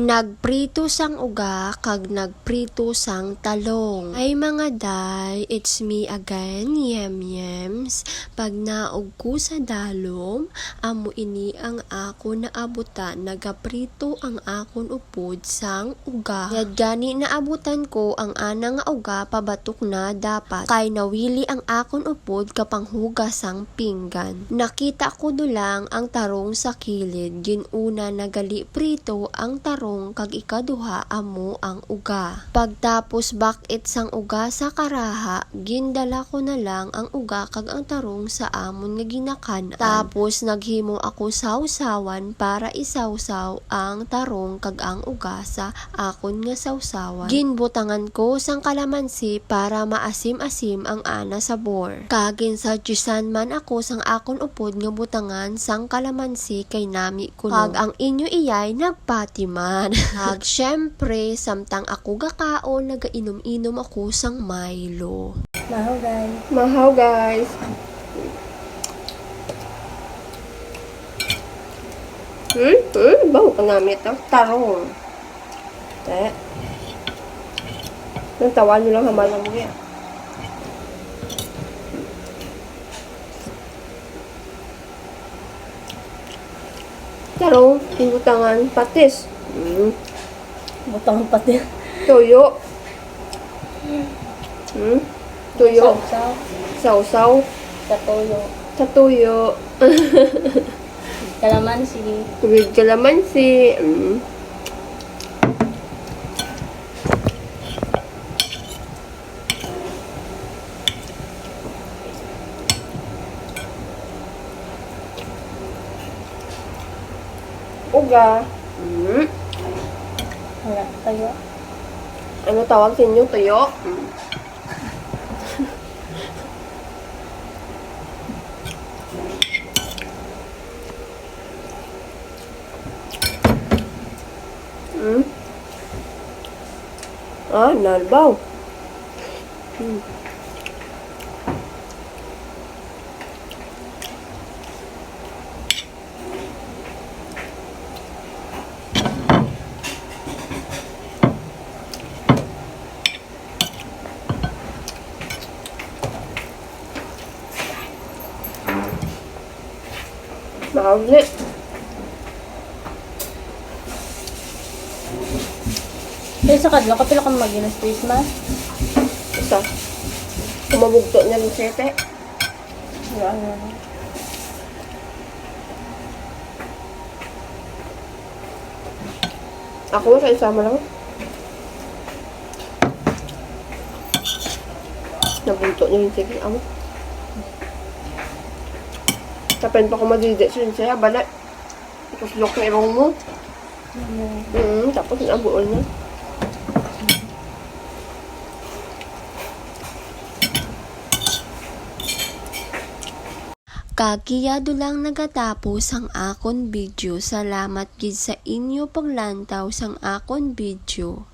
Nagprito sang uga kag nagprito sang talong. Ay mga day, it's me again, Yem Yems. Pag naog ko sa dalom, amo ini ang ako na abutan. Nagaprito ang akon upod sang uga. Yad gani na abutan ko ang ana nga uga pabatok na dapat. Kay nawili ang akon upod kapang hugas sang pinggan. Nakita ko dulang ang tarong sa kilid. Ginuna nagali prito ang tarong kag ikaduha amo ang uga. Pagtapos bakit sang uga sa karaha, gindala ko na lang ang uga kag ang tarong sa amon nga ginakan. Tapos naghimo ako sausawan para isawsaw ang tarong kag ang uga sa akon nga sausawan. Ginbutangan ko sang kalamansi para maasim-asim ang ana sa bor. Kagin sa juicean man ako sang akon upod nga butangan sang kalamansi kay nami kuno. Kag ang inyo iyay nagpatiman. Kag syempre samtang ako gakaon nagainom-inom ako sang Milo. Mahaw guys. Mahaw guys. Hmm? Hmm? Baho ka namin ito. Tarong. Te. Nang tawa nyo lang hamalan mo yan. Tarong, tinutangan, patis. Hmm. Butang pati. Tuyo. Hmm? Tuyo. Sausaw. Sausaw. Sa toyo. Sa tuyo. Kalamansi. With calamansi. Mm. Uga. Mm. Tayo. Ano tawag sa inyo? Tuyo? Mm. Mm. Ah, nalbaw. Mm. Mahal Pero sa kadlo, kapila kang mag-inas Christmas. Isa. Kumabugto niya ng sete. Wala na. Ako sa isama lang. Nabunto niya yung sige. Amo. Tapen pa ko madidi siya siya. Bala. Tapos look na ibang mo. Mm, tapos nabuol na. Kagiyado lang nagatapos ang akon video. Salamat gid sa inyo paglantaw sang akon video.